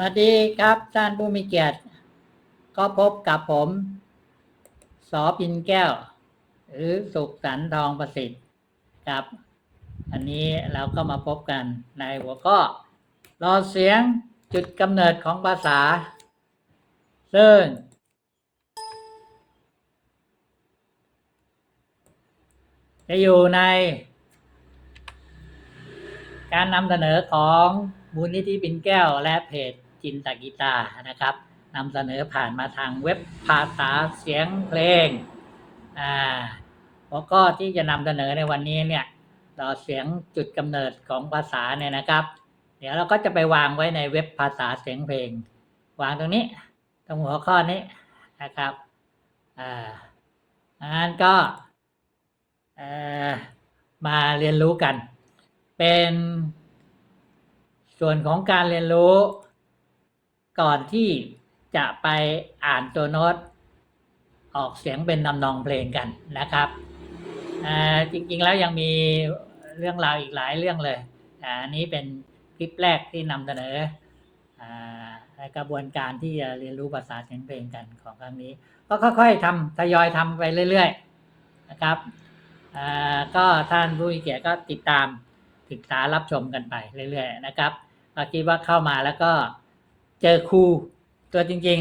วัสดีครับท่านผู้มีเกียรติ ก็พบกับผมสอปินแก้ว หรือสุขสันทองประสิทธิ์ครับ อันนี้เราก็มาพบกันในหัวข้อรอเสียงจุดกำเนิดของภาษา ซึ่ง จะอยู่ใน การนำเสนอของมูลนิธิปินแก้วและเพจ จินตกีตานะครับนำเสนอผ่านมาทางเว็บภาษาเสียงเพลงอ่าหัวข้อที่จะนำเสนอในวันนี้เนี่ยเราเสียงจุดกำเนิดของภาษาเนี่ยนะครับ เดี๋ยวเราก็จะไปวางไว้ในเว็บภาษาเสียงเพลง วางตรงนี้ ตรงหัวข้อนี้นะครับอ่างั้นก็เออมาเรียนรู้กัน เป็นส่วนของการเรียนรู้ ก่อนที่จะไปอ่านตัวโน้ตออกเสียงเป็นนำนองเพลงกันนะครับอ่าจริงๆแล้วยังมีเรื่องราวอีกหลายเรื่องเลยอันนี้เป็นคลิปแรกที่นำเสนออ่าในกระบวนการที่จะเรียนรู้ภาษาเสียงเพลงกันของครั้งนี้ ก็ค่อยๆทำทยอยทำไปเรื่อยๆนะครับอ่าก็ท่านผู้มีเกียรติก็ติดตามศึกษารับชมกันไปเรื่อยๆนะครับก็คิดว่าเข้ามาแล้วก็ เจอครูตัวจริง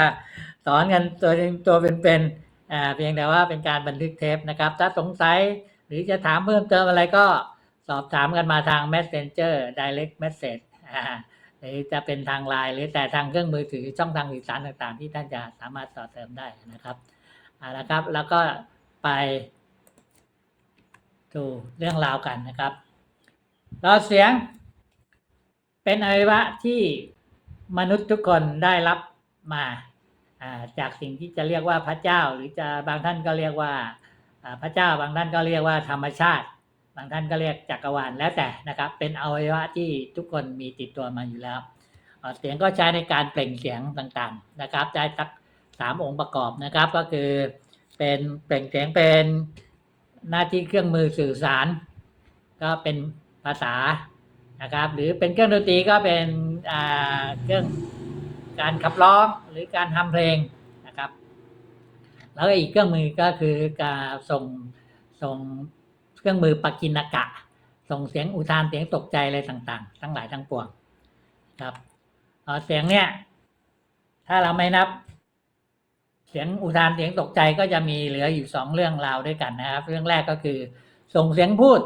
ๆ สอนกันตัวจริงตัวเป็นๆอ่าเพียงแต่ว่าเป็นการบันทึกเทปนะครับ ถ้าสงสัยหรือจะถามเพิ่มเติมอะไรก็สอบถามกันมาทาง Messenger Direct Message หรือจะเป็นทางไลน์หรือแต่ทางเครื่องมือถือช่องทางสื่อสารต่างๆ ที่ท่านจะสามารถต่อเติมได้นะครับอ่านะครับ แล้วก็ไปดูเรื่องราวกันนะครับรอเสียงเป็นอวัยวะที่ มนุษย์ทุกคนได้รับมาจากสิ่งที่จะเรียกว่าพระเจ้า หรือจะบางท่านก็เรียกว่าพระเจ้าบางท่านก็เรียกว่าธรรมชาติ บางท่านก็เรียกจักรวาลแล้วแต่นะครับ เป็นอวัยวะที่ทุกคนมีติดตัวมาอยู่แล้วเสียงก็ใช้ในการเปล่งเสียงต่างๆนะครับใช้สักสามองค์ประกอบนะครับ ก็คือเป็นเปล่งเสียงเป็นหน้าที่เครื่องมือสื่อสาร ก็เป็นภาษา นะครับ หรือเป็นเครื่องดนตรีก็เป็นเครื่องการขับร้องหรือการทำเพลงนะครับ แล้วอีกเครื่องมือก็คือการส่งส่งเครื่องมือปากินากะ ส่งเสียงอุทานเสียงตกใจอะไรต่างๆ ทั้งหลายทั้งปวงครับเอ่อเสียงเนี่ย ถ้าเราไม่นับ เสียงอุทานเสียงตกใจก็จะมีเหลืออยู่สองเรื่องราวด้วยกันนะครับ เรื่องแรกก็คือ ส่งเสียงพูด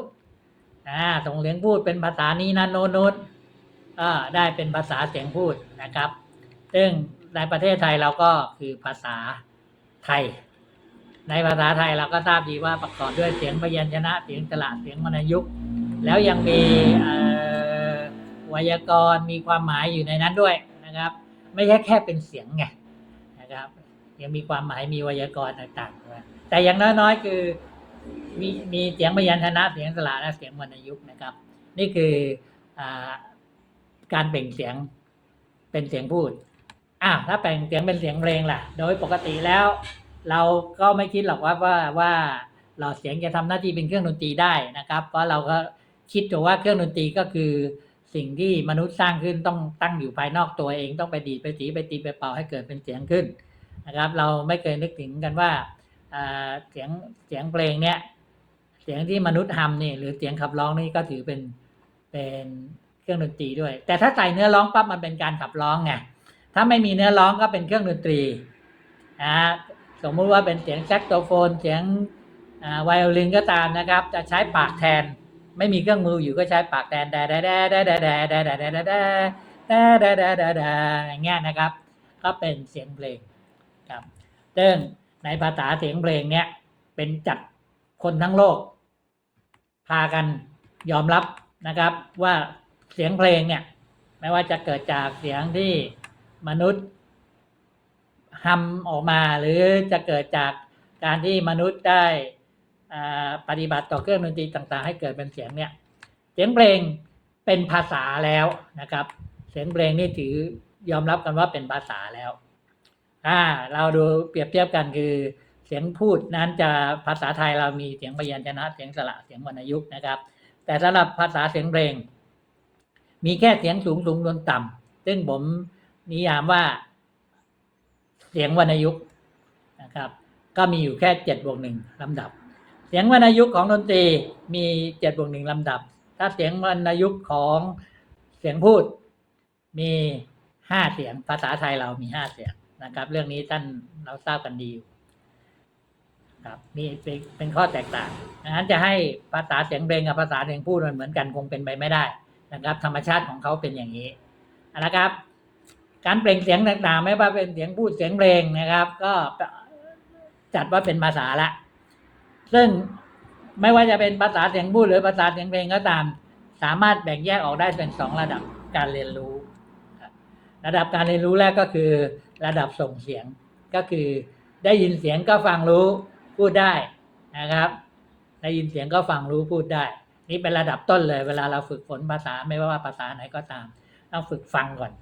อ่าส่งเสียงพูดเป็นภาษานี้นั่นโน้นโน้นก็ได้เป็นภาษาเสียงพูดนะครับ ซึ่งในประเทศไทยเราก็คือภาษาไทย ในภาษาไทยเราก็ทราบดีว่าประกอบด้วยเสียงพยัญชนะเสียงสระเสียงวรรณยุกต์แล้วยังมีไวยากรณ์มีความหมายอยู่ในนั้นด้วยนะครับ ไม่ใช่แค่เป็นเสียงไงนะครับ ยังมีความหมายมีไวยากรณ์ต่างๆแต่อย่างน้อยๆคือ มีมีเสียงพยัญชนะเสียงสระและเสียงวรรณยุกต์นะครับ นี่คืออการเปล่งเสียงเป็นเสียงพูดอะถ้าแปลงเสียงเป็นเสียงเพลงล่ะ โดยปกติแล้ว เราก็ไม่คิดหรอกว่าว่าว่าหลอดเสียงจะทำหน้าที่เป็นเครื่องดนตรีได้นะครับ เพราะเราก็คิดอยู่ว่าเครื่องดนตรีก็คือสิ่งที่มนุษย์สร้างขึ้นต้องตั้งอยู่ภายนอกตัวเองต้องไปดีดไปสีไปตีไปเป่าให้เกิดเป็นเสียงขึ้นนะครับ เราไม่เคยนึกถึงกันว่า เสียงเสียงเพลงเนี้ยเสียงที่มนุษย์ทำนี่หรือเสียงขับร้องนี่ก็ถือเป็นเป็นเครื่องดนตรีด้วย แต่ถ้าใส่เนื้อร้องปั๊บมันเป็นการขับร้องไงถ้าไม่มีเนื้อร้องก็เป็นเครื่องดนตรีอ่าสมมุติว่าเป็นเสียงแซกโซโฟน เสียงไวโอลินก็ตามนะครับ จะใช้ปากแทน ไม่มีเครื่องมืออยู่ก็ใช้ปากแทนแดแดแดแดแดแดแดแดแดแดแดแดแดแดแดแดอย่างเงี้ยนะครับก็เป็นเสียงเพลงครับซึ่ง ในภาษาเสียงเพลงเนี้ยเป็นจัดคนทั้งโลก พากันยอมรับนะครับว่าเสียงเพลงเนี่ยไม่ว่าจะเกิดจากเสียงที่มนุษย์ทำออกมาหรือจะเกิดจากการที่มนุษย์ได้ปฏิบัติต่อเครื่องดนตรีต่าง ๆ ให้เกิดเป็นเสียงเนี่ยเสียงเพลงเป็นภาษาแล้วนะครับ เสียงเพลงนี่ถือยอมรับกันว่าเป็นภาษาแล้ว อ่า เราดูเปรียบเทียบกันคือ เสียงพูดนั้นจะภาษาไทยเรามีเสียงพยัญชนะ เสียงสระเสียงวรรณยุกต์นะครับ แต่สำหรับภาษาเสียงเพลง มีแค่เสียงสูงสูงลงต่ซึ่งผมนิยามว่า เสียงวรรณยุกต์นะครับ ก็มีอยู่แค่เจ็ดบวกหนึ่งลำดับ เสียงวรรณยุกต์ของดนตรีมีเจ็ดบวกหนึ่งลำดับ ถ้าเสียงวรรณยุกต์ของเสียงพูดมีห้าเสียงภาษาไทยเรามีห้าเสียง นะครับ เรื่องนี้ท่านเราทราบกันดีอยู่ครับนี่เป็นเป็นข้อแตกต่างดังนั้นจะให้ภาษาเสียงเพลงกับภาษาเสียงพูดมันเหมือนกันคงเป็นไปไม่ได้นะครับ ธรรมชาติของเขาเป็นอย่างนี้นะครับ การเปล่งเสียงต่างๆ ไม่ว่าเป็นเสียงพูดเสียงเพลงนะครับ ก็จัดว่าเป็นภาษาละ ซึ่งไม่ว่าจะเป็นภาษาเสียงพูดหรือภาษาเสียงเพลงก็ตาม สามารถแบ่งแยกออกได้เป็นสองระดับการเรียนรู้ครับระดับการเรียนรู้แรกก็คือ ระดับส่งเสียงก็คือได้ยินเสียงก็ฟังรู้พูดได้นะครับ ได้ยินเสียงก็ฟังรู้พูดได้ นี่เป็นระดับต้นเลย เวลาเราฝึกฝนภาษาไม่ว่าภาษาไหนก็ตามต้องฝึกฟังก่อน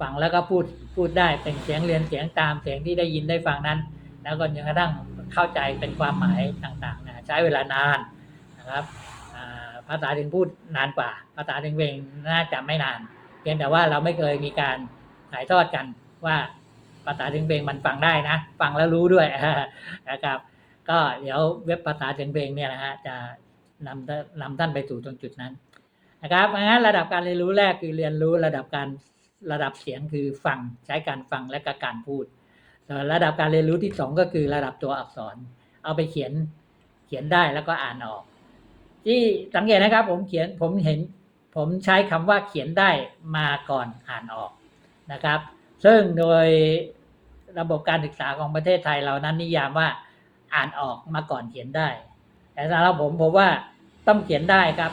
ฟังแล้วก็พูดพูดได้เป็นเสียงเรียนเสียงตามเสียงที่ได้ยินได้ฟังนั้น แล้วก็จนกระทั่งเข้าใจเป็นความหมายต่างๆนะใช้เวลานานนะครับภาษาถึงพูดนานกว่า ภาษาถึงเพลงน่าจะไม่นาน เพียงแต่ว่าเราไม่เคยมีการถ่ายทอดกันว่า ภาษาถึงเพลงมันฟังได้นะ ฟังแล้วรู้ด้วยนะครับ ก็เดี๋ยวเว็บภาษาถึงเพลงเนี่ยนะฮะจะนำนำท่านไปสู่ตรงจุดนั้นนะครับงั้นระดับการเรียนรู้แรกคือเรียนรู้ระดับการระดับเสียงคือฟังใช้การฟังและก็การพูดส่วระดับการเรียนรู้ที่สองก็คือระดับตัวอักษร เอาไปเขียนเขียนได้แล้วก็อ่านออก ที่สังเกตนะครับผมเขียนผมเห็นผมใช้คำว่าเขียนได้มาก่อนอ่านออกนะครับ ซึ่งโดยระบบการศึกษาของประเทศไทยเรานั้นนิยามว่าอ่านออกมาก่อนเขียนได้ แต่สำหรับผมผมว่าต้องเขียนได้ครับ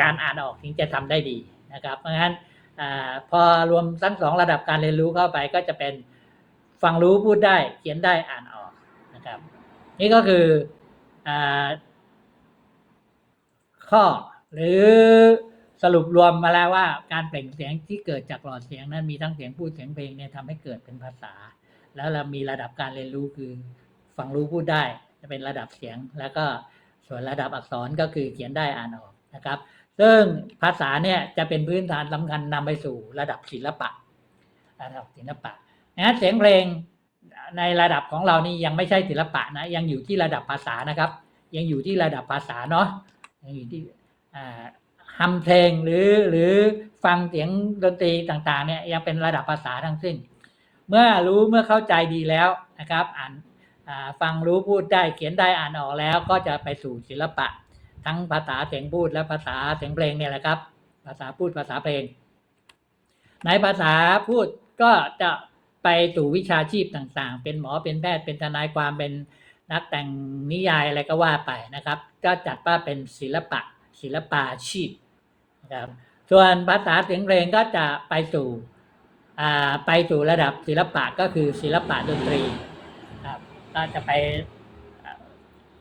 การอ่านออกถึงจะทำได้ดีนะครับ เพราะฉะนั้นอพอรวมทั้งสองระดับการเรียนรู้เข้าไปก็จะเป็นฟังรู้พูดได้เขียนได้อ่านออกนะครับ นี่ก็คืออข้อหรือ สรุปรวมมาแล้วว่าการเปล่งเสียงที่เกิดจากหลอดเสียงนั้นมีทั้งเสียงพูดเสียงเพลงเนี่ยทำให้เกิดเป็นภาษา แล้วเรามีระดับการเรียนรู้คือฟังรู้พูดได้จะเป็นระดับเสียง แล้วก็ส่วนระดับอักษรก็คือเขียนได้อ่านออกนะครับ ซึ่งภาษาเนี่ยจะเป็นพื้นฐานสำคัญนำไปสู่ระดับศิลปะ ระดับศิลปะนะเสียงเพลงในระดับของเรานี่ยังไม่ใช่ศิลปะนะยังอยู่ที่ระดับภาษานะครับ ยังอยู่ที่ระดับภาษาเนาะยังอยู่ที่อ่า ฮัมเพลงหรือหรือฟังเสียงดนตรีต่างๆเนี่ยยังเป็นระดับภาษาทั้งสิ้น เมื่อรู้เมื่อเข้าใจดีแล้วนะครับอ่านฟังรู้พูดได้เขียนได้อ่านออกแล้วก็จะไปสู่ศิลปะ ทั้งภาษาเสียงพูดและภาษาเสียงเพลงเนี่ยแหละครับ ภาษาพูดภาษาเพลง ในภาษาพูดก็จะไปสู่วิชาชีพต่างๆ เป็นหมอเป็นแพทย์เป็นทนายความเป็นนักแต่งนิยายอะไรก็ว่าไปนะครับ ก็จัดว่าเป็นศิลปะศิลปาชีพ นะครับส่วนภาษาเสียงเพลงก็จะไปสู่ไปสู่ระดับศิลปะก็คือศิลปะดนตรีครับก็จะไป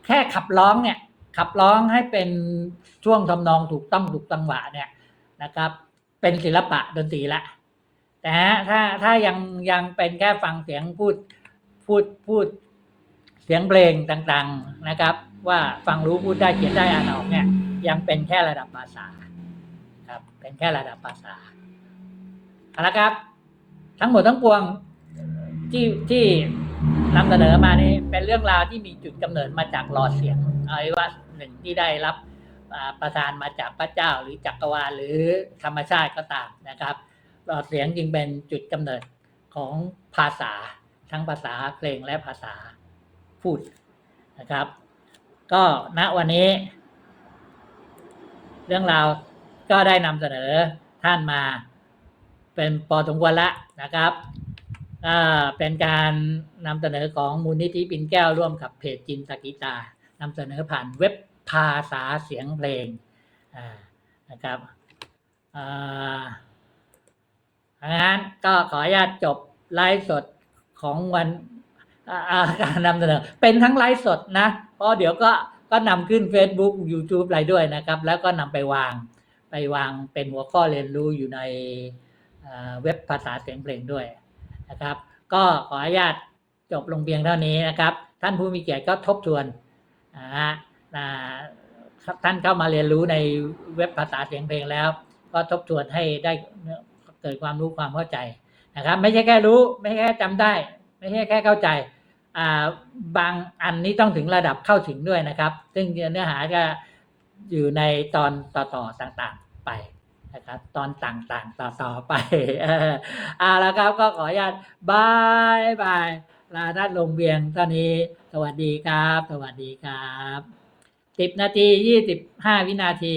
แค่ขับร้องเนี่ยขับร้องให้เป็นช่วงทำนองถูกต้องถูกจังหวะเนี่ยนะครับ เป็นศิลปะดนตรีละแต่ถ้าถ้ายังยังเป็นแค่ฟังเสียงพูดพูดพูดเสียงเพลงต่างๆนะครับ ว่าฟังรู้พูดได้เขียนได้อ่านออกเนี่ยยังเป็นแค่ระดับภาษา ครับ เป็นแค่ระดับภาษาเอาละครับ ทั้งหมดทั้งปวงที่ที่นำเสนอมานี่เป็นเรื่องราวที่มีจุดกำเนิดมาจากหลอดเสียงเอาไว้ว่าหนึ่งที่ได้รับประทานมาจากพระเจ้าหรือจักรวาลหรือธรรมชาติก็ตามนะครับหลอดเสียงจึงเป็นจุดกำเนิดของภาษาทั้งภาษาเพลงและภาษาพูดนะครับ ก็ณวันนี้ เรื่องราว ก็ได้นำเสนอท่านมา เป็นปอสมควรละนะครับเป็นการนำเสนอของมูลนิธิปินแก้วร่วมกับเพจจินตกิตานำเสนอผ่านเว็บภาษาเสียงเพลงนะครับดังนั้นก็ขออนุญาตจบไลฟ์สดของวันการนำเสนอ เป็นทั้งไลฟ์สดนะ เพราะเดี๋ยวก็ก็นำขึ้น Facebook YouTube อะไรด้วยนะครับ แล้วก็นำไปวาง ไปวางเป็นหัวข้อเรียนรู้อยู่ในเว็บภาษาเสียงเพลงด้วยนะครับ ก็ขออนุญาตจบลงเพียงเท่านี้นะครับ ท่านผู้มีเกียรติก็ทบทวนนะฮะท่านเข้ามาเรียนรู้ในเว็บภาษาเสียงเพลงแล้ว ก็ทบทวนให้ได้เกิดความรู้ความเข้าใจนะครับ ไม่ใช่แค่รู้ ไม่ใช่แค่จำได้ ไม่ใช่แค่เข้าใจบางอันนี้ต้องถึงระดับเข้าถึงด้วยนะครับ ซึ่งเนื้อหาจะ อยู่ในตอนต่อๆต่างๆไปนะครับ ตอนต่างๆต่อๆไปเออเอาละครับก็ขออนุญาตบายบายลาท่านลงเวียงตอนนี้ สวัสดีครับ สวัสดีครับสิบนาทียี่สิบห้าวินาที